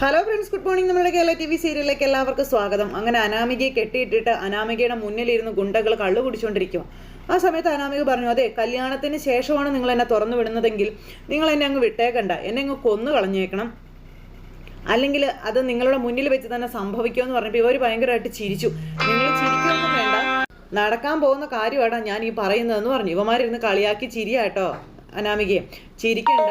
Hello friends good morning നമ്മുടെ Kerala T V സീരിയലിലേക്ക് എല്ലാവർക്കും സ്വാഗതം. അങ്ങനെ അനാമികയെ കെട്ടിയിട്ടിട്ട് അനാമികയുടെ മുന്നിലിരുന്ന് ഗുണ്ടകൾ കള്ളു കുടിച്ചുകൊണ്ടിരിക്കുക ആ സമയത്ത് അനാമിക പറഞ്ഞു അതെ കല്യാണത്തിന് ശേഷമാണ് നിങ്ങൾ എന്നെ തുറന്നു വിടുന്നതെങ്കിൽ നിങ്ങൾ എന്നെ അങ്ങ് വിട്ടേക്കണ്ട. എന്നെ അങ്ങ് കൊന്നു കളഞ്ഞേക്കണം. അല്ലെങ്കിൽ അത് നിങ്ങളുടെ മുന്നിൽ വെച്ച് തന്നെ സംഭവിക്കുമെന്ന് പറഞ്ഞപ്പോൾ ഇവർ ഭയങ്കരമായിട്ട് ചിരിച്ചു. നിങ്ങൾ ചിരിക്കൊന്നും വേണ്ട. നടക്കാൻ പോകുന്ന കാര്യമാണ് ഞാൻ ഈ പറയുന്നതെന്ന് പറഞ്ഞു. ഇവന്മാരിരുന്ന് കളിയാക്കി ചിരിയാട്ടോ അനാമികയെ. ചിരിക്കണ്ട.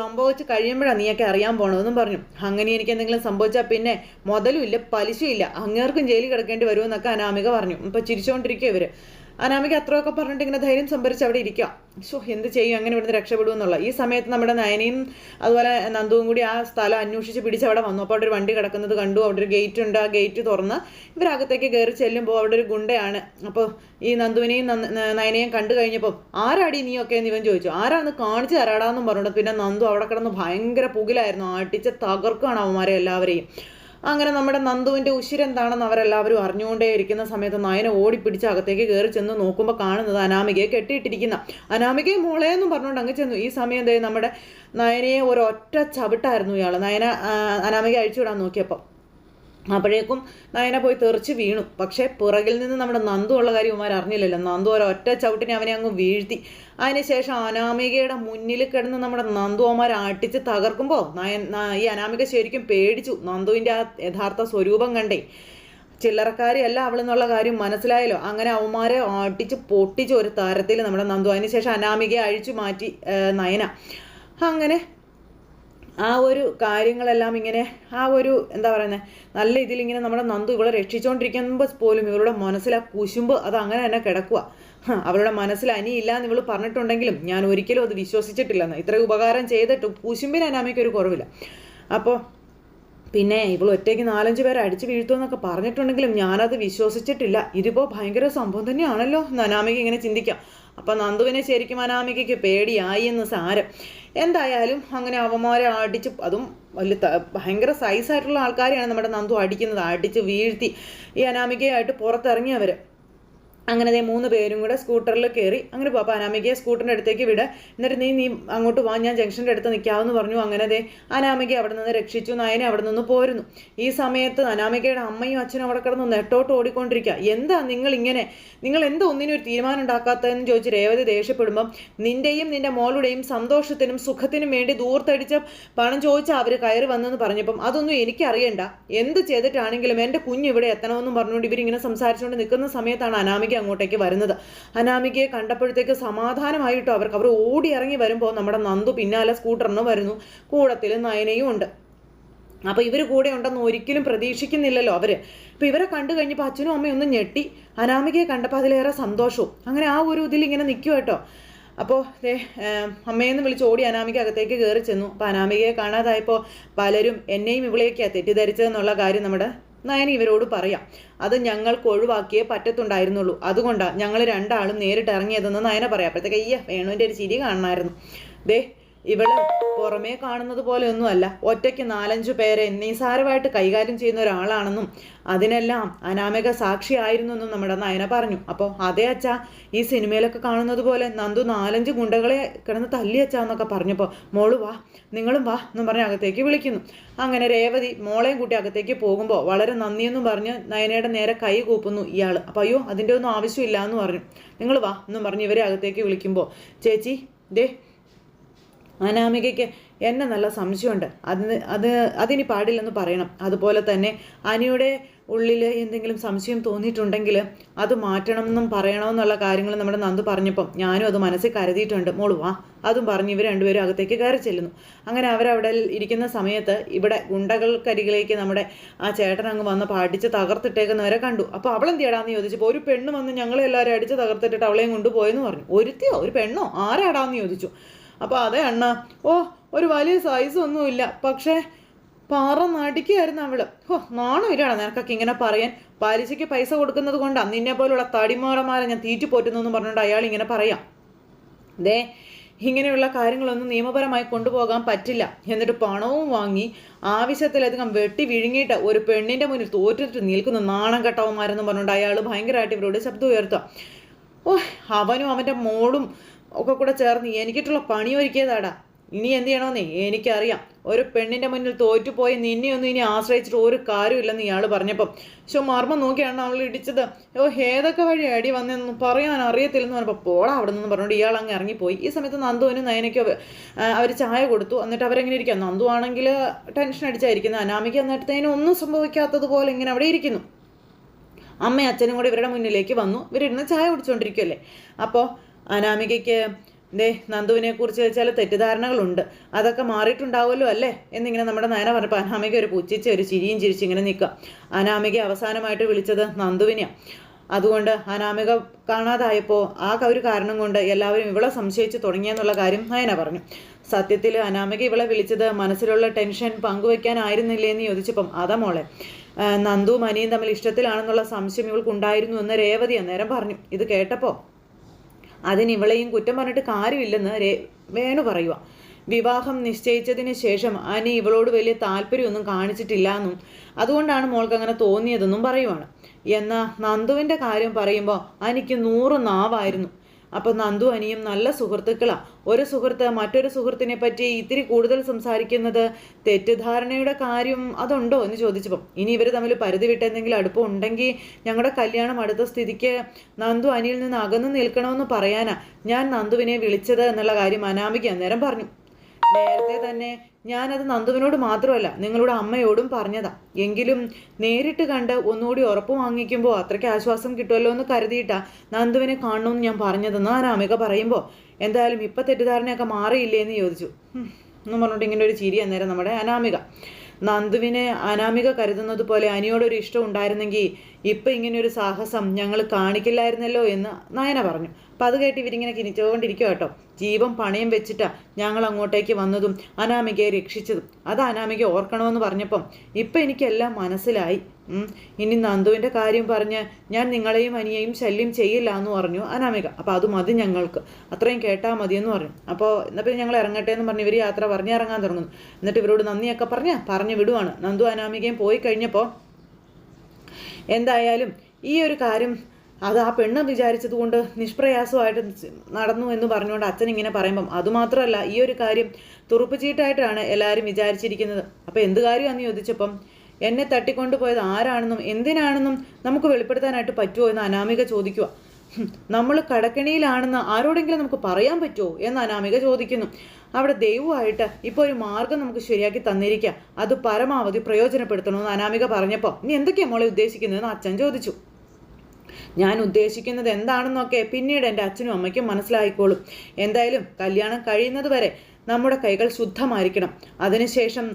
സംഭവിച്ച് കഴിയുമ്പോഴാണ് നീയൊക്കെ അറിയാൻ പോണതെന്നും പറഞ്ഞു. അങ്ങനെ എനിക്ക് എന്തെങ്കിലും സംഭവിച്ചാൽ പിന്നെ മുതലും ഇല്ല പലിശയില്ല അങ്ങേർക്കും ജയിലിൽ കിടക്കേണ്ടി വരുമെന്നൊക്കെ അനാമിക പറഞ്ഞു. ഇപ്പൊ ചിരിച്ചുകൊണ്ടിരിക്കുക ഇവർ. അനാമിക അത്രയൊക്കെ പറഞ്ഞിട്ട് ഇങ്ങനെ ധൈര്യം സംഭരിച്ച് അവിടെ ഇരിക്കുക. സോ എന്ത് ചെയ്യും? അങ്ങനെ ഇവിടുന്ന് രക്ഷപ്പെടുമെന്നുള്ള ഈ സമയത്ത് നമ്മുടെ നയനയും അതുപോലെ നന്ദുവും കൂടി ആ സ്ഥലം അന്വേഷിച്ച് പിടിച്ച് അവിടെ വന്നു. അപ്പോൾ അവിടെ ഒരു വണ്ടി കിടക്കുന്നത് കണ്ടു. അവിടെ ഒരു ഗേറ്റ് ഉണ്ട്. ആ ഗേറ്റ് തുറന്ന് ഇവരകത്തേക്ക് കയറി ചെല്ലുമ്പോൾ അവിടെ ഒരു ഗുണ്ടയാണ്. അപ്പോൾ ഈ നന്ദുവിനെയും നന്ദ- നയനയും കണ്ടു കഴിഞ്ഞപ്പോൾ ആരാടി നീയൊക്കെ? എന്ന് ഇവൻ ചോദിച്ചു. ആരാന്ന് കാണിച്ചു തരാടാന്നും പറഞ്ഞിട്ട്. പിന്നെ നന്ദു അവിടെ കിടന്ന് ഭയങ്കര പുകിലായിരുന്നു. ആട്ടിച്ച് തകർക്കുകയാണ് അവന്മാരെ എല്ലാവരെയും. അങ്ങനെ നമ്മുടെ നന്ദുവിന്റെ ഉശിരെന്താണെന്ന് അവരെല്ലാവരും അറിഞ്ഞുകൊണ്ടേ ഇരിക്കുന്ന സമയത്ത് നയന ഓടിപ്പിടിച്ച് അകത്തേക്ക് കയറി ചെന്ന് നോക്കുമ്പോൾ കാണുന്നത് അനാമികയെ കെട്ടിയിട്ടിരിക്കുന്ന. അനാമികയെ മോളെന്നും പറഞ്ഞുകൊണ്ട് അങ്ങ് ചെന്നു. ഈ സമയം ദേ നമ്മുടെ നയനയെ ഒരൊറ്റ ചവിട്ടായിരുന്നു ഇയാൾ നയന അനാമിക അഴിച്ചുവിടാൻ നോക്കിയപ്പോൾ അപ്പോഴേക്കും നയന പോയി തെറിച്ച് വീണു. പക്ഷേ പുറകിൽ നിന്ന് നമ്മുടെ നന്ദു ഉള്ള കാര്യം ഉമാർ അറിഞ്ഞില്ലല്ലോ. നന്ദു ഒറ്റ ചവിട്ടിനെ അവനെ അങ്ങ് വീഴ്ത്തി. അതിനുശേഷം അനാമികയുടെ മുന്നിൽ കിടന്ന് നമ്മുടെ നന്ദു അവന്മാർ ആട്ടിച്ച് തകർക്കുമ്പോൾ നയൻ ഈ അനാമിക ശരിക്കും പേടിച്ചു. നന്ദുവിന്റെ ആ യഥാർത്ഥ സ്വരൂപം കണ്ടേ. ചില്ലറക്കാരിയല്ല അവളെന്നുള്ള കാര്യം മനസ്സിലായല്ലോ. അങ്ങനെ അവന്മാരെ ആട്ടിച്ച് പൊട്ടിച്ച് ഒരു തരത്തിൽ നമ്മുടെ നന്ദു. അതിനുശേഷം അനാമികയെ അഴിച്ചു മാറ്റി നയന. അങ്ങനെ ആ ഒരു കാര്യങ്ങളെല്ലാം ഇങ്ങനെ ആ ഒരു എന്താ പറയുന്നത് നല്ല ഇതിലിങ്ങനെ നമ്മുടെ നന്ദു ഇവളെ രക്ഷിച്ചുകൊണ്ടിരിക്കുമ്പോൾ പോലും ഇവളുടെ മനസ്സിൽ ആ കുശുമ്പ് അത് അങ്ങനെ തന്നെ കിടക്കുക അവളുടെ മനസ്സിൽ അനിയില്ല എന്ന് ഇവൾ പറഞ്ഞിട്ടുണ്ടെങ്കിലും ഞാൻ ഒരിക്കലും അത് വിശ്വസിച്ചിട്ടില്ലെന്ന്. ഇത്ര ഉപകാരം ചെയ്തിട്ടും കുശുമ്പിന് അനാമയ്ക്ക് ഒരു കുറവില്ല. അപ്പോൾ പിന്നെ ഇവൾ ഒറ്റയ്ക്ക് നാലഞ്ച് പേരെ അടിച്ചു വീഴ്ത്തുമെന്നൊക്കെ പറഞ്ഞിട്ടുണ്ടെങ്കിലും ഞാനത് വിശ്വസിച്ചിട്ടില്ല. ഇതിപ്പോൾ ഭയങ്കര സംഭവം തന്നെയാണല്ലോ അനാമിക ഇങ്ങനെ ചിന്തിക്കാം. അപ്പം നന്ദുവിനെ ശരിക്കും അനാമികയ്ക്ക് പേടിയായി എന്ന് സാരം. എന്തായാലും അങ്ങനെ അവന്മാരെ അടിച്ച് അതും വലിയ ഭയങ്കര സൈസായിട്ടുള്ള ആൾക്കാരെയാണ് നമ്മുടെ നന്ദു അടിക്കുന്നത്. അടിച്ച് വീഴ്ത്തി ഈ അനാമികയായിട്ട് പുറത്തിറങ്ങിയവർ അങ്ങനെ ദേ മൂന്ന് പേരും കൂടെ സ്കൂട്ടറിൽ കയറി അങ്ങനെ പോകാം അപ്പോൾ അനാമികയെ സ്കൂട്ടറിന്റെ അടുത്തേക്ക് വിട്. എന്നിട്ട് നീ നീ അങ്ങോട്ട് വാ. ഞാൻ ജംഗ്ഷന്റെ അടുത്ത് നിൽക്കാമെന്ന് പറഞ്ഞു. അങ്ങനെ ദേ അനാമികയെ അവിടെ നിന്ന് രക്ഷിച്ചു. നയനെ അവിടെ നിന്ന് പോരുന്നു. ഈ സമയത്ത് അനാമികയുടെ അമ്മയും അച്ഛനും അവിടെ കിടന്ന് നെട്ടോട്ട് ഓടിക്കൊണ്ടിരിക്കുക എന്താ നിങ്ങൾ ഇങ്ങനെ നിങ്ങൾ എന്താ ഒന്നിനും ഒരു തീരുമാനം ഉണ്ടാക്കാത്തതെന്ന് ചോദിച്ച് രേവതി ദേഷ്യപ്പെടുമ്പം നിന്റെയും നിന്റെ മോളുടെയും സന്തോഷത്തിനും സുഖത്തിനും വേണ്ടി ദൂർത്തടിച്ച പണം ചോദിച്ചാൽ അവർ കയറി വന്നെന്ന് പറഞ്ഞപ്പം അതൊന്നും എനിക്കറിയണ്ട. എന്ത് ചെയ്തിട്ടാണെങ്കിലും എന്റെ കുഞ്ഞ് ഇവിടെ എത്തണമെന്നും പറഞ്ഞുകൊണ്ട് ഇവരിങ്ങനെ സംസാരിച്ചുകൊണ്ട് നിൽക്കുന്ന സമയത്താണ് അനാമിക അങ്ങോട്ടേക്ക് വരുന്നത്. അനാമികയെ കണ്ടപ്പോഴത്തേക്ക് സമാധാനമായിട്ടോ അവർക്ക് അവർ ഓടി ഇറങ്ങി വരുമ്പോൾ നമ്മുടെ നന്ദു പിന്നാലെ സ്കൂട്ടറിന് വരുന്നു. കൂടത്തിൽ നയനയും ഉണ്ട്. അപ്പോൾ ഇവർ കൂടെ ഉണ്ടെന്ന് ഒരിക്കലും പ്രതീക്ഷിക്കുന്നില്ലല്ലോ അവർ. അപ്പോൾ ഇവരെ കണ്ടു കഴിഞ്ഞപ്പോൾ അച്ഛനും അമ്മയും ഒന്ന് ഞെട്ടി. അനാമികയെ കണ്ടപ്പോൾ അതിലേറെ സന്തോഷവും. അങ്ങനെ ആ ഒരു ഇതിൽ ഇങ്ങനെ നിൽക്കും കേട്ടോ. അപ്പോൾ ദേ അമ്മയെന്ന് വിളിച്ച് ഓടി അനാമിക അകത്തേക്ക് കയറി ചെന്നു. അപ്പോൾ അനാമികയെ കാണാതായപ്പോൾ പലരും എന്നെയും ഇവളെയൊക്കെയാണ് തെറ്റിദ്ധരിച്ചതെന്നുള്ള കാര്യം നമ്മുടെ നയനി ഇവരോട് പറയാം. അത് ഞങ്ങൾക്ക് ഒഴിവാക്കിയേ പറ്റത്തുണ്ടായിരുന്നുള്ളൂ. അതുകൊണ്ടാണ് ഞങ്ങൾ രണ്ടാളും നേരിട്ട് ഇറങ്ങിയതെന്ന് നയന പറയാം. അപ്പോഴത്തേക്ക് അയ്യ വേണുവിന്റെ ഒരു ചിരി കാണണമായിരുന്നു. ദേ ഇവൾ പുറമേ കാണുന്നത് പോലെ ഒന്നുമല്ല ഒറ്റയ്ക്ക് നാലഞ്ചു പേരെ നിസാരമായിട്ട് കൈകാര്യം ചെയ്യുന്ന ഒരാളാണെന്നും അതിനെല്ലാം അനാമിക സാക്ഷിയായിരുന്നു എന്നും നമ്മുടെ നയന പറഞ്ഞു. അപ്പോൾ അതേ അച്ഛ ഈ സിനിമയിലൊക്കെ കാണുന്നത് പോലെ നന്ദു നാലഞ്ച് ഗുണ്ടകളെ കിടന്ന് തല്ലി അച്ഛ എന്നൊക്കെ പറഞ്ഞപ്പോൾ മോൾ വാ നിങ്ങളും വാ എന്നും പറഞ്ഞ് അകത്തേക്ക് വിളിക്കുന്നു. അങ്ങനെ രേവതി മോളെയും കൂട്ടി അകത്തേക്ക് പോകുമ്പോൾ വളരെ നന്ദിയെന്നും പറഞ്ഞ് നയനയുടെ നേരെ കൈ കൂപ്പുന്നു ഇയാൾ അപ്പോൾ അയ്യോ അതിന്റെ ഒന്നും ആവശ്യമില്ല എന്ന് പറഞ്ഞു. നിങ്ങൾ വാ എന്നും പറഞ്ഞ് ഇവരെ അകത്തേക്ക് വിളിക്കുമ്പോൾ ചേച്ചി ദേ അനാമികയ്ക്ക് എന്നെ നല്ല സംശയമുണ്ട്. അതിന് അത് അതിനി പാടില്ലെന്ന് പറയണം. അതുപോലെ തന്നെ അനിയുടെ ഉള്ളിൽ എന്തെങ്കിലും സംശയം തോന്നിയിട്ടുണ്ടെങ്കിൽ അത് മാറ്റണം എന്നും പറയണമെന്നുള്ള കാര്യങ്ങൾ നമ്മുടെ നന്ദു പറഞ്ഞപ്പം ഞാനും അത് മനസ്സിൽ കരുതിയിട്ടുണ്ട്. മോൾ വാ. അതും പറഞ്ഞ് ഇവർ രണ്ടുപേരും അകത്തേക്ക് കയറി ചെല്ലുന്നു. അങ്ങനെ അവരവിടെ ഇരിക്കുന്ന സമയത്ത് ഇവിടെ ഗുണ്ടകൾക്കരികിലേക്ക് നമ്മുടെ ആ ചേട്ടൻ അങ്ങ് വന്ന് പാടിച്ച് തകർത്തിട്ടേക്കുന്നവരെ കണ്ടു. അപ്പോൾ അവളെന്തിയാടാന്ന് ചോദിച്ചപ്പോൾ ഒരു പെണ്ണ് വന്ന് ഞങ്ങളെല്ലാവരും അടിച്ച് തകർത്തിട്ടിട്ട് അവളെയും കൊണ്ടുപോയെന്ന് പറഞ്ഞു. ഒരുത്തിയോ? ഒരു പെണ്ണോ? ആരാടാന്ന് ചോദിച്ചു. അപ്പോൾ അതേ അണ്ണ. ഓ ഒരു വലിയ സൈസ് ഒന്നുമില്ല പക്ഷേ പാറ നടിക്കായിരുന്നു അവൾ. ഓ നാണം ഇല്ലാടാ നിനക്കൊക്കെ ഇങ്ങനെ പറയാൻ. പലിശയ്ക്ക് പൈസ കൊടുക്കുന്നത് കൊണ്ടാണ് നിന്നെ പോലുള്ള തടിമാറമാരെ ഞാൻ തീറ്റി പോറ്റുന്നു എന്ന് പറഞ്ഞുകൊണ്ട് അയാൾ ഇങ്ങനെ പറയാം. ദേ ഇങ്ങനെയുള്ള കാര്യങ്ങളൊന്നും നിയമപരമായി കൊണ്ടുപോകാൻ പറ്റില്ല. എന്നിട്ട് പണവും വാങ്ങി ആവശ്യത്തിലധികം വെട്ടി വിഴുങ്ങിയിട്ട് ഒരു പെണ്ണിന്റെ മുന്നിൽ തോറ്റിട്ട് നിൽക്കുന്ന നാണം കെട്ടവന്മാരെന്ന് പറഞ്ഞുകൊണ്ട് അയാൾ ഭയങ്കരമായിട്ട് ഇവരോട് ശബ്ദം ഉയർത്തുക. ഓ അവനും അവന്റെ മോളും ഒക്കെ കൂടെ ചേർന്ന് എനിക്കിട്ടുള്ള പണി ഒരുക്കിയതാടാ. ഇനി എന്ത് ചെയ്യണമെന്നേ എനിക്കറിയാം. ഒരു പെണ്ണിന്റെ മുന്നിൽ തോറ്റുപോയി നിന്നെയൊന്നും ഇനി ആശ്രയിച്ചിട്ട് ഒരു കാര്യമില്ലെന്ന് ഇയാൾ പറഞ്ഞപ്പം. ശോ മർമ്മം നോക്കിയാണ് അവൾ ഇടിച്ചത്. ഓ ഏതൊക്കെ വഴി അടി വന്നെന്ന് പറയാൻ അറിയത്തില്ലെന്ന് പറഞ്ഞപ്പോൾ പോടാ അവിടെ നിന്ന് പറഞ്ഞുകൊണ്ട് ഇയാൾ അങ്ങ് ഇറങ്ങിപ്പോയി. ഈ സമയത്ത് നന്ദുവിനും നയനയ്ക്കോ അവർ ചായ കൊടുത്തു. എന്നിട്ട് അവരെങ്ങനെ ഇരിക്കാം? നന്ദു ആണെങ്കിൽ ടെൻഷൻ അടിച്ചായിരിക്കുന്നത് അനാമിക്ക് എന്നിട്ടത്തേനും ഒന്നും സംഭവിക്കാത്തതുപോലെ ഇങ്ങനെ അവിടെ ഇരിക്കുന്നു. അമ്മയും അച്ഛനും കൂടി ഇവരുടെ മുന്നിലേക്ക് വന്നു. ഇവരിരുന്ന് ചായ കുടിച്ചുകൊണ്ടിരിക്കുമല്ലേ അപ്പോൾ അനാമികയ്ക്ക് ദേ നന്ദുവിനെക്കുറിച്ച് ചില തെറ്റിദ്ധാരണകളുണ്ട്. അതൊക്കെ മാറിയിട്ടുണ്ടാവുമല്ലോ അല്ലേ? എന്നിങ്ങനെ നമ്മുടെ നയന പറഞ്ഞപ്പോൾ അനാമിക ഒരു പുച്ഛിച്ച് ഒരു ചിരിയും ചിരിച്ച് ഇങ്ങനെ നിൽക്കുക. അനാമിക അവസാനമായിട്ട് വിളിച്ചത് നന്ദുവിനെയാണ് അതുകൊണ്ട് അനാമിക കാണാതായപ്പോൾ ആ ഒരു കാരണം കൊണ്ട് എല്ലാവരും ഇവളെ സംശയിച്ച് തുടങ്ങിയെന്നുള്ള കാര്യം നയന പറഞ്ഞു. സത്യത്തിൽ അനാമിക ഇവളെ വിളിച്ചത് മനസ്സിലുള്ള ടെൻഷൻ പങ്കുവെക്കാനായിരുന്നില്ലേ എന്ന് ചോദിച്ചപ്പം അതാ മോളെ നന്ദു അനിയും തമ്മിൽ ഇഷ്ടത്തിലാണെന്നുള്ള സംശയം ഇവൾക്കുണ്ടായിരുന്നു എന്ന് രേവതി അന്നേരം പറഞ്ഞു. ഇത് കേട്ടപ്പോൾ അതിന് ഇവളെയും കുറ്റം പറഞ്ഞിട്ട് കാര്യമില്ലെന്ന് വേണു പറയുക വിവാഹം നിശ്ചയിച്ചതിന് ശേഷം അനി ഇവളോട് വലിയ താല്പര്യമൊന്നും കാണിച്ചിട്ടില്ല എന്നും അതുകൊണ്ടാണ് മോൾക്ക് അങ്ങനെ തോന്നിയതെന്നും പറയുവാണ്. എന്നാൽ നന്ദുവിന്റെ കാര്യം പറയുമ്പോൾ അനിക്ക് നൂറ് നാവായിരുന്നു. അപ്പോൾ നന്ദു അനിയും നല്ല സുഹൃത്തുക്കളാണ് ഒരു സുഹൃത്ത് മറ്റൊരു സുഹൃത്തിനെ പറ്റി ഇത്തിരി കൂടുതൽ സംസാരിക്കുന്നത് തെറ്റിദ്ധാരണയുടെ കാര്യം അതുണ്ടോ എന്ന് ചോദിച്ചപ്പോൾ ഇനി ഇവർ തമ്മിൽ പരിധി വിട്ട് എന്തെങ്കിലും അടുപ്പം ഉണ്ടെങ്കിൽ ഞങ്ങളുടെ കല്യാണം അടുത്ത സ്ഥിതിക്ക് നന്ദു അനിയിൽ നിന്ന് അകന്നു നിൽക്കണമെന്ന് പറയാനാ ഞാൻ നന്ദുവിനെ വിളിച്ചത് എന്നുള്ള കാര്യം അനാമിക അന്നേരം പറഞ്ഞു. നേരത്തെ തന്നെ ഞാനത് നന്ദുവിനോട് മാത്രമല്ല നിങ്ങളുടെ അമ്മയോടും പറഞ്ഞതാ. എങ്കിലും നേരിട്ട് കണ്ട് ഒന്നുകൂടി ഉറപ്പ് വാങ്ങിക്കുമ്പോൾ അത്രയ്ക്ക് ആശ്വാസം കിട്ടുമല്ലോ എന്ന് കരുതിയിട്ടാ നന്ദുവിനെ കാണണമെന്ന് ഞാൻ പറഞ്ഞതെന്ന് ആ രാമിക പറയുമ്പോൾ എന്തായാലും ഇപ്പം തെറ്റിദ്ധാരണയൊക്കെ മാറിയില്ലേ എന്ന് ചോദിച്ചു. എന്ന് പറഞ്ഞിട്ട് ഇങ്ങനെ ഒരു ചിരി അന്നേരം നമ്മുടെ അനാമിക. നന്ദുവിനെ അനാമിക കരുതുന്നത് പോലെ അനിയോടൊരു ഇഷ്ടം ഉണ്ടായിരുന്നെങ്കിൽ ഇപ്പം ഇങ്ങനെയൊരു സാഹസം ഞങ്ങൾ കാണിക്കില്ലായിരുന്നല്ലോ എന്ന് നയന പറഞ്ഞു. അപ്പം അത് കേട്ട് ഇവരിങ്ങനെ കിനിച്ചുകൊണ്ടിരിക്കുക കേട്ടോ. ജീവൻ പണയം വെച്ചിട്ടാ ഞങ്ങൾ അങ്ങോട്ടേക്ക് വന്നതും അനാമികയെ രക്ഷിച്ചതും. അത് അനാമിക ഓർക്കണമെന്ന് പറഞ്ഞപ്പം ഇപ്പം എനിക്കെല്ലാം മനസ്സിലായി. ഇനി നന്ദുവിന്റെ കാര്യം പറഞ്ഞ് ഞാൻ നിങ്ങളെയും അനിയെയും ശല്യം ചെയ്യില്ല എന്ന് പറഞ്ഞു അനാമിക. അപ്പോൾ അത് മതി ഞങ്ങൾക്ക്. അത്രയും കേട്ടാൽ മതി എന്ന് പറഞ്ഞു. അപ്പോൾ എന്നാൽ പിന്നെ ഞങ്ങൾ ഇറങ്ങട്ടെ എന്ന് പറഞ്ഞ് ഇവർ യാത്ര പറഞ്ഞിറങ്ങാൻ തുടങ്ങുന്നു. എന്നിട്ട് ഇവരോട് നന്ദിയൊക്കെ പറഞ്ഞ് പറഞ്ഞു വിടുവാണ്. നന്ദു അനാമികയും പോയി കഴിഞ്ഞപ്പോൾ എന്തായാലും ഈ ഒരു കാര്യം അത് ആ പെണ്ണ് വിചാരിച്ചത് കൊണ്ട് നിഷ്പ്രയാസമായിട്ട് നടന്നു എന്ന് പറഞ്ഞുകൊണ്ട് അച്ഛൻ ഇങ്ങനെ പറയുമ്പം അതുമാത്രമല്ല ഈ ഒരു കാര്യം തുറുപ്പ് ചീട്ടായിട്ടാണ് എല്ലാവരും വിചാരിച്ചിരിക്കുന്നത്. അപ്പോൾ എന്ത് കാര്യമാണെന്ന് ചോദിച്ചപ്പം എന്നെ തട്ടിക്കൊണ്ടുപോയത് ആരാണെന്നും എന്തിനാണെന്നും നമുക്ക് വെളിപ്പെടുത്താനായിട്ട് പറ്റുമോ എന്ന് അനാമിക ചോദിക്കുക നമ്മൾ കടക്കിണിയിലാണെന്ന് ആരോടെങ്കിലും നമുക്ക് പറയാൻ പറ്റുമോ എന്ന് അനാമിക ചോദിക്കുന്നു. അവിടെ ദൈവമായിട്ട് ഇപ്പോൾ ഒരു മാർഗം നമുക്ക് ശരിയാക്കി തന്നിരിക്കുക അത് പരമാവധി പ്രയോജനപ്പെടുത്തണമെന്ന് അനാമിക പറഞ്ഞപ്പോൾ നീ എന്തൊക്കെയാണ് മോളെ ഉദ്ദേശിക്കുന്നതെന്ന് അച്ഛൻ ചോദിച്ചു. ഞാൻ ഉദ്ദേശിക്കുന്നത് എന്താണെന്നൊക്കെ പിന്നീട് എന്റെ അച്ഛനും അമ്മയ്ക്കും മനസ്സിലായിക്കോളും. എന്തായാലും കല്യാണം കഴിയുന്നത് വരെ നമ്മുടെ കൈകൾ ശുദ്ധമായിരിക്കണം. അതിനുശേഷം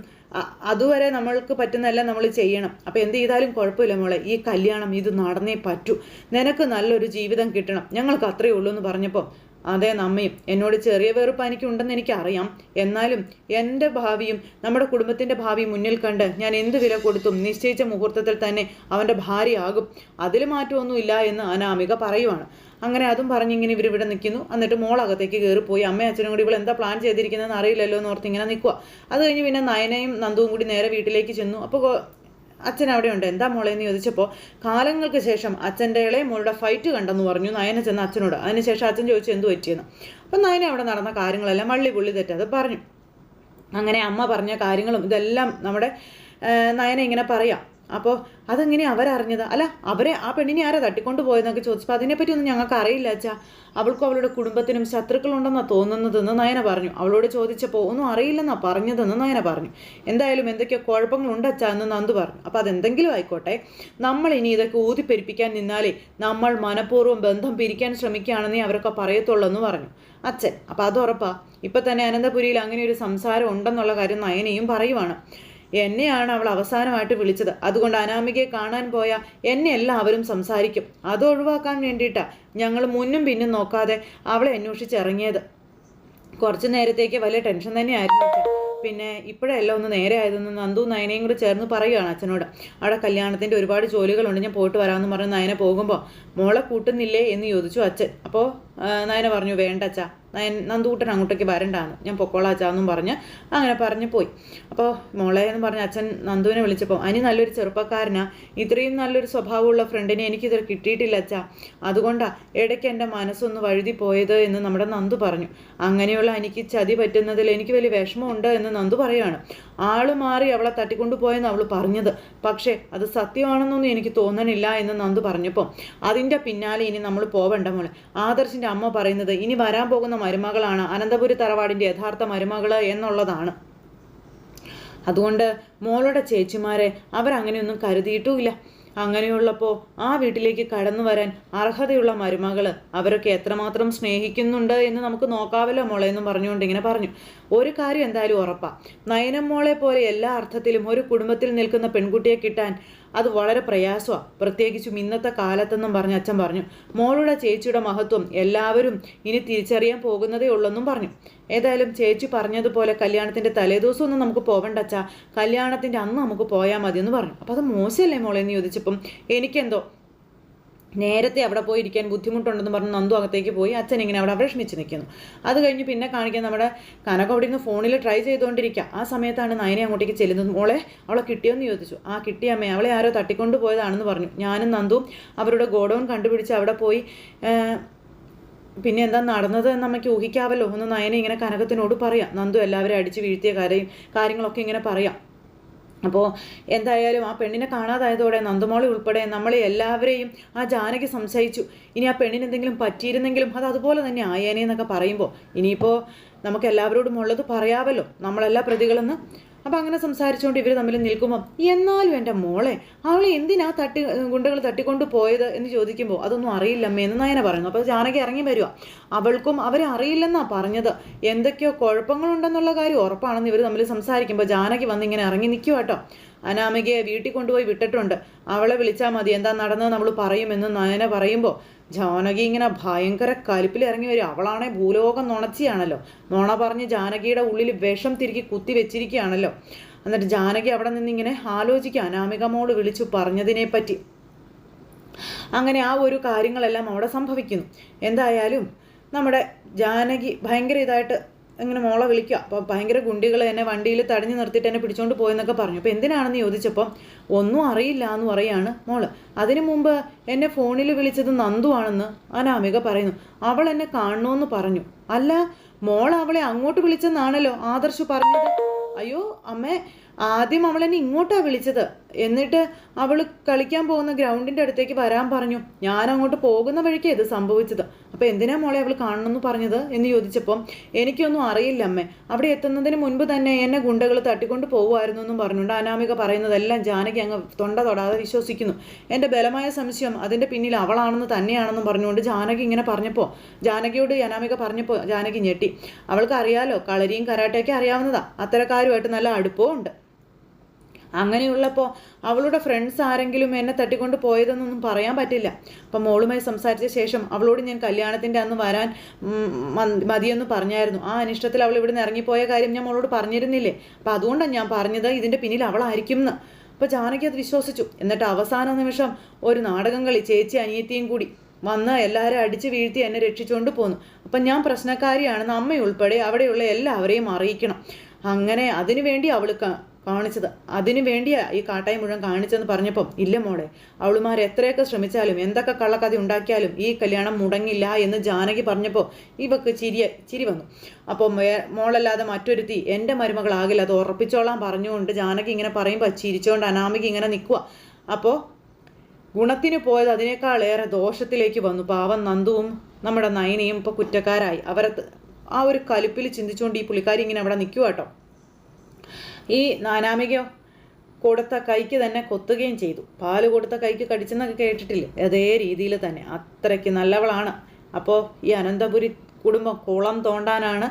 അതുവരെ നമ്മൾക്ക് പറ്റുന്നതെല്ലാം നമ്മൾ ചെയ്യണം. അപ്പോൾ എന്ത് ചെയ്താലും കുഴപ്പമില്ല മോളെ. ഈ കല്യാണം ഇത് നടന്നേ പറ്റൂ. നിനക്ക് നല്ലൊരു ജീവിതം കിട്ടണം. ഞങ്ങൾക്ക് അത്രയേ ഉള്ളൂ എന്ന് പറഞ്ഞപ്പോൾ അതെ നമ്മയും എന്നോട് ചെറിയ വെറുപ്പ് എനിക്കുണ്ടെന്ന് എനിക്കറിയാം. എന്നാലും എന്റെ ഭാവിയും നമ്മുടെ കുടുംബത്തിന്റെ ഭാവി മുന്നിൽ കണ്ട് ഞാൻ എന്ത് വില കൊടുത്തും നിശ്ചയിച്ച മുഹൂർത്തത്തിൽ തന്നെ അവന്റെ ഭാര്യയാകും. അതിൽ മാറ്റമൊന്നുമില്ല എന്ന് അനാമിക പറയുവാണ്. അങ്ങനെ അതും പറഞ്ഞിങ്ങനെ ഇവർ ഇവിടെ നിൽക്കുന്നു. എന്നിട്ട് മോളകത്തേക്ക് കയറിപ്പോയി. അമ്മയും അച്ഛനും കൂടി ഇവിടെ എന്താ പ്ലാൻ ചെയ്തിരിക്കുന്നതെന്ന് അറിയില്ലല്ലോ എന്ന് ഓർത്ത് ഇങ്ങനെ നിൽക്കുക അത് കഴിഞ്ഞ് പിന്നെ നയനയും നന്ദുവും കൂടി നേരെ വീട്ടിലേക്ക് ചെന്നു. അപ്പോൾ അച്ഛൻ അവിടെ ഉണ്ട്. എന്താ മോളെ എന്ന് ചോദിച്ചപ്പോൾ കാലങ്ങൾക്ക് ശേഷം അച്ഛന്റെ ഇളയ മോളുടെ ഫൈറ്റ് കണ്ടെന്ന് പറഞ്ഞു. നയന ചെന്ന അച്ഛനോട് അതിനുശേഷം അച്ഛൻ ചോദിച്ചു എന്ത് പറ്റിയെന്ന്? അപ്പം നയന അവിടെ നടന്ന കാര്യങ്ങളെല്ലാം വള്ളി പുള്ളി തെറ്റാതെ പറഞ്ഞു. അങ്ങനെ അമ്മ പറഞ്ഞ കാര്യങ്ങളും ഇതെല്ലാം നമ്മുടെ നയന ഇങ്ങനെ പറയാം. അപ്പോൾ അതെങ്ങനെ അവരറിഞ്ഞത്? അല്ല അവരെ ആ പെണ്ണിനെ ആരാ തട്ടിക്കൊണ്ട് പോയെന്നൊക്കെ ചോദിച്ചപ്പോൾ അതിനെപ്പറ്റി ഒന്നും ഞങ്ങൾക്ക് അറിയില്ല അച്ഛാ. അവൾക്കും അവളുടെ കുടുംബത്തിനും ശത്രുക്കളുണ്ടെന്നാണ് തോന്നുന്നതെന്ന് നയന പറഞ്ഞു. അവളോട് ചോദിച്ചപ്പോൾ ഒന്നും അറിയില്ലെന്നാണ് പറഞ്ഞതെന്ന് നയന പറഞ്ഞു. എന്തായാലും എന്തൊക്കെയോ കുഴപ്പങ്ങളുണ്ട് അച്ഛാ എന്ന് നന്ദു പറഞ്ഞു. അപ്പോൾ അതെന്തെങ്കിലും ആയിക്കോട്ടെ നമ്മൾ ഇനി ഇതൊക്കെ ഊതിപ്പെരിപ്പിക്കാൻ നിന്നാലേ നമ്മൾ മനഃപൂർവം ബന്ധം പിരിക്കാൻ ശ്രമിക്കുകയാണെന്നേ അവരൊക്കെ പറയത്തുള്ളൂ എന്ന് പറഞ്ഞു. അച്ഛൻ അപ്പോൾ അത് ഉറപ്പാ. ഇപ്പം തന്നെ അനന്തപുരിയിൽ അങ്ങനെ ഒരു സംസാരം ഉണ്ടെന്നുള്ള കാര്യം നയനയും പറയുവാണ്. എന്നെയാണ് അവൾ അവസാനമായിട്ട് വിളിച്ചത്. അതുകൊണ്ട് അനാമികയെ കാണാൻ പോയ എന്നെ എല്ലാവരും സംസാരിക്കും. അത് ഒഴിവാക്കാൻ വേണ്ടിയിട്ടാണ് ഞങ്ങൾ മുന്നും പിന്നും നോക്കാതെ അവളെ അന്വേഷിച്ചിറങ്ങിയത്. കുറച്ച് നേരത്തേക്ക് വലിയ ടെൻഷൻ തന്നെയായിരുന്നു പിന്നെ ഇപ്പോഴല്ല ഒന്ന് നേരെ ആയതെന്ന് നന്ദു നയനയും കൂടെ ചേർന്ന് പറയുകയാണ് അച്ഛനോട്. അവിടെ കല്യാണത്തിന്റെ ഒരുപാട് ജോലികളുണ്ട്. ഞാൻ പോയിട്ട് വരാമെന്ന് പറഞ്ഞ് നയന പോകുമ്പോൾ മോളെ കൂട്ടുന്നില്ലേ? എന്ന് ചോദിച്ചു അച്ഛൻ. അപ്പോൾ നയന പറഞ്ഞു വേണ്ട അച്ഛാ. നന്ദൂട്ടൻ അങ്ങോട്ടേക്ക് വരണ്ടാന്ന്. ഞാൻ പൊക്കോളാം അച്ഛാന്നും പറഞ്ഞ് അങ്ങനെ പറഞ്ഞ് പോയി. അപ്പോൾ മോളെ എന്ന് പറഞ്ഞ് അച്ഛൻ നന്ദുവിനെ വിളിച്ചപ്പോൾ അനി നല്ലൊരു ചെറുപ്പക്കാരനാ. ഇത്രയും നല്ലൊരു സ്വഭാവമുള്ള ഫ്രണ്ടിനെ എനിക്കിത് കിട്ടിയിട്ടില്ല അച്ഛാ. അതുകൊണ്ടാ ഇടയ്ക്ക് എന്റെ മനസ്സൊന്ന് വഴുതി പോയത് എന്ന് നമ്മുടെ നന്ദു പറഞ്ഞു. അങ്ങനെയുള്ള എനിക്ക് ചതി പറ്റുന്നതിൽ എനിക്ക് വലിയ വിഷമമുണ്ട് എന്ന് നന്ദു പറയുകയാണ് ആൾ മാറി അവളെ തട്ടിക്കൊണ്ടുപോയെന്ന് അവൾ പറഞ്ഞത്. പക്ഷേ അത് സത്യമാണെന്നൊന്നും എനിക്ക് തോന്നണില്ല എന്ന് നന്ദു പറഞ്ഞപ്പോൾ അതിന്റെ പിന്നാലെ ഇനി നമ്മൾ പോവണ്ട മോളെ. ആദർശിന്റെ അമ്മ പറയുന്നത് ഇനി വരാൻ പോകുന്ന മരുമകളാണ്. അനന്തപുരി തറവാടിന്റെ യഥാർത്ഥ മരുമകൾ എന്നുള്ളതാണ്. അതുകൊണ്ട് മോളുടെ ചേച്ചിമാരെ അവരങ്ങനെയൊന്നും കരുതിയിട്ടുമില്ല. അങ്ങനെയുള്ളപ്പോൾ ആ വീട്ടിലേക്ക് കടന്നു വരാൻ അർഹതയുള്ള മരുമകൾ അവരൊക്കെ എത്രമാത്രം സ്നേഹിക്കുന്നുണ്ട് എന്ന് നമുക്ക് നോക്കാവല്ലോ മോളെ എന്നും പറഞ്ഞുകൊണ്ട് ഇങ്ങനെ പറഞ്ഞു. ഒരു കാര്യം എന്തായാലും ഉറപ്പാ. നയനം മോളെ പോലെ എല്ലാ അർത്ഥത്തിലും ഒരു കുടുംബത്തിൽ നിൽക്കുന്ന പെൺകുട്ടിയെ കിട്ടാൻ അത് വളരെ പ്രയാസമാണ് പ്രത്യേകിച്ചും ഇന്നത്തെ കാലത്തെന്നും പറഞ്ഞ് അച്ഛൻ പറഞ്ഞു. മോളുടെ ചേച്ചിയുടെ മഹത്വം എല്ലാവരും ഇനി തിരിച്ചറിയാൻ പോകുന്നതേ ഉള്ളെന്നും പറഞ്ഞു. ഏതായാലും ചേച്ചി പറഞ്ഞതുപോലെ കല്യാണത്തിന്റെ തലേദിവസം ഒന്നും നമുക്ക് പോകേണ്ട അച്ഛാ കല്യാണത്തിന്റെ അന്ന് നമുക്ക് പോയാൽ മതി എന്ന് പറഞ്ഞു. അപ്പോൾ അത് മോശമല്ലേ മോളെ എന്ന് ചോദിച്ചപ്പം എനിക്കെന്തോ നേരത്തെ അവിടെ പോയി ഇരിക്കാൻ ബുദ്ധിമുട്ടുണ്ടെന്ന് പറഞ്ഞ് നന്ദു അകത്തേക്ക് പോയി. അച്ഛൻ ഇങ്ങനെ അവിടെ വിഷമിച്ച് നിൽക്കുന്നു അത് കഴിഞ്ഞ് പിന്നെ കാണിക്കാൻ നമ്മുടെ കനക അവിടെ നിന്ന് ഫോണിൽ ട്രൈ ചെയ്തുകൊണ്ടിരിക്കുക ആ സമയത്താണ് നയനെ അങ്ങോട്ടേക്ക് ചെല്ലുന്നത്. മോളെ അവളെ കിട്ടിയോന്ന് ചോദിച്ചു. ആ കിട്ടിയ അമ്മ അവളെ ആരോ തട്ടിക്കൊണ്ട് പോയതാണെന്ന് പറഞ്ഞു. ഞാനും നന്ദുവും അവരുടെ ഗോഡൗൺ കണ്ടുപിടിച്ച് അവിടെ പോയി പിന്നെ എന്താ നടന്നത് എന്ന് നമുക്ക് ഊഹിക്കാവല്ലോ. ഒന്ന് നയനെ ഇങ്ങനെ കനകത്തിനോട് പറയാം. നന്ദു എല്ലാവരും അടിച്ച് വീഴ്ത്തിയ കാര്യം കാര്യങ്ങളൊക്കെ ഇങ്ങനെ പറയാം. അപ്പോൾ എന്തായാലും ആ പെണ്ണിനെ കാണാതായതോടെ നന്ദമോളി ഉൾപ്പെടെ നമ്മളെ എല്ലാവരെയും ആ ജാനകി സംശയിച്ചു. ഇനി ആ പെണ്ണിന് എന്തെങ്കിലും പറ്റിയിരുന്നെങ്കിലും അത് അതുപോലെ തന്നെ ആയേനെ എന്നൊക്കെ പറയുമ്പോൾ ഇനിയിപ്പോൾ നമുക്ക് എല്ലാവരോടും ഉള്ളത് പറയാമല്ലോ നമ്മളെല്ലാ പ്രതികളെന്ന് അപ്പം അങ്ങനെ സംസാരിച്ചുകൊണ്ട് ഇവർ തമ്മിൽ നിൽക്കുമ്പോൾ എന്നാലും എന്റെ മോളെ അവളെ എന്തിനാ തട്ടി ഗുണ്ടകൾ തട്ടിക്കൊണ്ട് പോയത്? എന്ന് ചോദിക്കുമ്പോൾ അതൊന്നും അറിയില്ലമ്മേ എന്ന് നയന പറയുന്നു. അപ്പോൾ ജാനകി ഇറങ്ങി വരിക അവൾക്കും അവരെ അറിയില്ലെന്നാ പറഞ്ഞത്. എന്തൊക്കെയോ കുഴപ്പങ്ങളുണ്ടെന്നുള്ള കാര്യം ഉറപ്പാണെന്ന് ഇവർ തമ്മിൽ സംസാരിക്കുമ്പോൾ ജാനകി വന്ന് ഇങ്ങനെ ഇറങ്ങി നിൽക്കുക കേട്ടോ. അനാമികയെ വീട്ടിൽ കൊണ്ടുപോയി വിട്ടിട്ടുണ്ട്. അവളെ വിളിച്ചാൽ മതി. എന്താ നടന്നത് നമ്മൾ പറയുമെന്ന് നയന പറയുമ്പോൾ ജാനകി ഇങ്ങനെ ഭയങ്കര കലിപ്പിൽ ഇറങ്ങി വരും. അവളാണെ ഭൂലോകം നുണച്ചിയാണല്ലോ. നുണ പറഞ്ഞ് ജാനകിയുടെ ഉള്ളിൽ വിഷം തിരികെ കുത്തി വെച്ചിരിക്കുകയാണല്ലോ. എന്നിട്ട് ജാനകി അവിടെ നിന്നിങ്ങനെ ആലോചിക്കുക അനാമിക മോൾ വിളിച്ചു പറഞ്ഞതിനെപ്പറ്റി. അങ്ങനെ ആ ഒരു കാര്യങ്ങളെല്ലാം അവിടെ സംഭവിക്കുന്നു. എന്തായാലും നമ്മുടെ ജാനകി ഭയങ്കര ഇതായിട്ട് ഇങ്ങനെ മോളെ വിളിക്കുക. അപ്പോൾ ഭയങ്കര ഗുണ്ടികൾ എന്നെ വണ്ടിയിൽ തടഞ്ഞു നിർത്തിയിട്ട് എന്നെ പിടിച്ചോണ്ട് പോയെന്നൊക്കെ പറഞ്ഞു. അപ്പോൾ എന്തിനാണെന്ന് ചോദിച്ചപ്പോൾ ഒന്നും അറിയില്ല എന്ന് പറയാണ് മോൾ. അതിനു മുമ്പ് എന്നെ ഫോണിൽ വിളിച്ചത് നന്ദു ആണെന്ന് അനാമിക പറയുന്നു. അവൾ എന്നെ കാണണമെന്ന് പറഞ്ഞു. അല്ല മോൾ അവളെ അങ്ങോട്ട് വിളിച്ചെന്നാണല്ലോ ആദർശ് പറഞ്ഞത്. അയ്യോ അമ്മേ ആദ്യം അവൾ എന്നെ ഇങ്ങോട്ടാ വിളിച്ചത്. എന്നിട്ട് അവൾ കളിക്കാൻ പോകുന്ന ഗ്രൗണ്ടിന്റെ അടുത്തേക്ക് വരാൻ പറഞ്ഞു. ഞാൻ അങ്ങോട്ട് പോകുന്ന വഴിക്ക് ഇത് സംഭവിച്ചത്. അപ്പോൾ എന്തിനാ മോളെ അവൾ കാണണമെന്ന് പറഞ്ഞത് എന്ന് ചോദിച്ചപ്പം എനിക്കൊന്നും അറിയില്ല അമ്മേ. അവിടെ എത്തുന്നതിന് മുൻപ് തന്നെ എന്നെ ഗുണ്ടകൾ തട്ടിക്കൊണ്ട് പോകുമായിരുന്നു എന്നും പറഞ്ഞുകൊണ്ട് അനാമിക പറയുന്നതെല്ലാം ജാനകി അങ്ങ് തൊണ്ട തൊടാതെ വിശ്വസിക്കുന്നു. എന്റെ ബലമായ സംശയം അതിന്റെ പിന്നിൽ അവളാണെന്ന് തന്നെയാണെന്നും പറഞ്ഞുകൊണ്ട് ജാനകി ഇങ്ങനെ പറഞ്ഞപ്പോൾ ജാനകിയോട് അനാമിക പറഞ്ഞപ്പോൾ ജാനകി ഞെട്ടി. അവൾക്ക് അറിയാലോ കളരിയും കരാട്ടയൊക്കെ അറിയാവുന്നതാ. അത്തരക്കാരുമായിട്ട് നല്ല അടുപ്പവും ഉണ്ട്. അങ്ങനെയുള്ളപ്പോൾ അവളുടെ ഫ്രണ്ട്സ് ആരെങ്കിലും എന്നെ തട്ടിക്കൊണ്ട് പോയതെന്നൊന്നും പറയാൻ പറ്റില്ല. അപ്പം മോളുമായി സംസാരിച്ച ശേഷം അവളോട് ഞാൻ കല്യാണത്തിന്റെ അന്ന് വരാൻ മതിയെന്ന് പറഞ്ഞായിരുന്നു. ആ അനിഷ്ടത്തിൽ അവൾ ഇവിടെ നിന്ന് ഇറങ്ങിപ്പോയ കാര്യം ഞാൻ മോളോട് പറഞ്ഞിരുന്നില്ലേ? അപ്പം അതുകൊണ്ടാണ് ഞാൻ പറഞ്ഞത് ഇതിന്റെ പിന്നിൽ അവളായിരിക്കും എന്ന് അപ്പോൾ ജാനകി അത് വിശ്വസിച്ചു. എന്നിട്ട് അവസാന നിമിഷം ഒരു നാടകം കളി ചേച്ചി അനിയത്തിയും കൂടി വന്ന് എല്ലാവരും അടിച്ച് വീഴ്ത്തി എന്നെ രക്ഷിച്ചുകൊണ്ട് പോന്നു. അപ്പം ഞാൻ പ്രശ്നക്കാരിയാണെന്ന് അമ്മയുൾപ്പെടെ അവിടെയുള്ള എല്ലാവരെയും അറിയിക്കണം. അങ്ങനെ അതിനുവേണ്ടി അവൾ കാണിച്ചത്. അതിനു വേണ്ടിയാ ഈ കാട്ടായി മുഴുവൻ കാണിച്ചെന്ന് പറഞ്ഞപ്പം ഇല്ല മോളെ അവളുമാർ എത്രയൊക്കെ ശ്രമിച്ചാലും എന്തൊക്കെ കള്ളക്കഥ ഉണ്ടാക്കിയാലും ഈ കല്യാണം മുടങ്ങില്ല എന്ന് ജാനകി പറഞ്ഞപ്പോൾ ഇവക്ക് ചിരിയ ചിരി വന്നു. അപ്പോൾ മോളല്ലാതെ മറ്റൊരുത്തി എന്റെ മരുമകളാകില്ല അത് ഉറപ്പിച്ചോളാം പറഞ്ഞുകൊണ്ട് ജാനകി ഇങ്ങനെ പറയുമ്പോൾ ചിരിച്ചുകൊണ്ട് അനാമിക ഇങ്ങനെ നിൽക്കുക അപ്പോൾ ഗുണത്തിന് പോയത് അതിനേക്കാളേറെ ദോഷത്തിലേക്ക് വന്നു. പാവം നന്ദുവും നമ്മുടെ നയനയും ഇപ്പോൾ കുറ്റക്കാരായി. അവരെ ആ ഒരു കലിപ്പിൽ ചിന്തിച്ചുകൊണ്ട് ഈ പുള്ളിക്കാരി ഇങ്ങനെ അവിടെ നിൽക്കുക കേട്ടോ ഈ അനാമികയോ കൊടുത്ത കൈക്ക് തന്നെ കൊത്തുകയും ചെയ്തു. പാൽ കൊടുത്ത കൈക്ക് കടിച്ചെന്നൊക്കെ കേട്ടിട്ടില്ലേ? അതേ രീതിയിൽ തന്നെ. അത്രയ്ക്ക് നല്ലവളാണ്. അപ്പോൾ ഈ അനന്തപുരി കുടുംബം കുളം തോണ്ടാനാണ്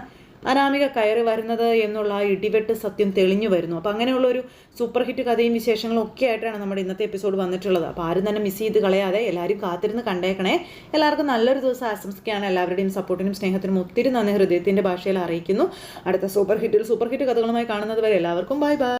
അനാമിക കയറി വരുന്നത് എന്നുള്ള ആ ഇടിവെട്ട് സത്യം തെളിഞ്ഞു വരുന്നു. അപ്പോൾ അങ്ങനെയുള്ള ഒരു സൂപ്പർ ഹിറ്റ് കഥയും വിശേഷങ്ങളും ഒക്കെ ആയിട്ടാണ് നമ്മുടെ ഇന്നത്തെ എപ്പിസോഡ് വന്നിട്ടുള്ളത്. അപ്പോൾ ആരും തന്നെ മിസ് ചെയ്ത് കളയാതെ എല്ലാവരും കാത്തിരുന്ന് കണ്ടേക്കണേ. എല്ലാവർക്കും നല്ലൊരു ദിവസം ആശംസിക്കുകയാണ്. എല്ലാവരുടെയും സപ്പോർട്ടിനും സ്നേഹത്തിനും ഒത്തിരി നന്ദി ഹൃദയത്തിന്റെ ഭാഷയിൽ അറിയിക്കുന്നു. അടുത്ത സൂപ്പർ ഹിറ്റിൽ സൂപ്പർ ഹിറ്റ് കഥകളുമായി കാണുന്നത് വരെ എല്ലാവർക്കും ബൈ ബൈ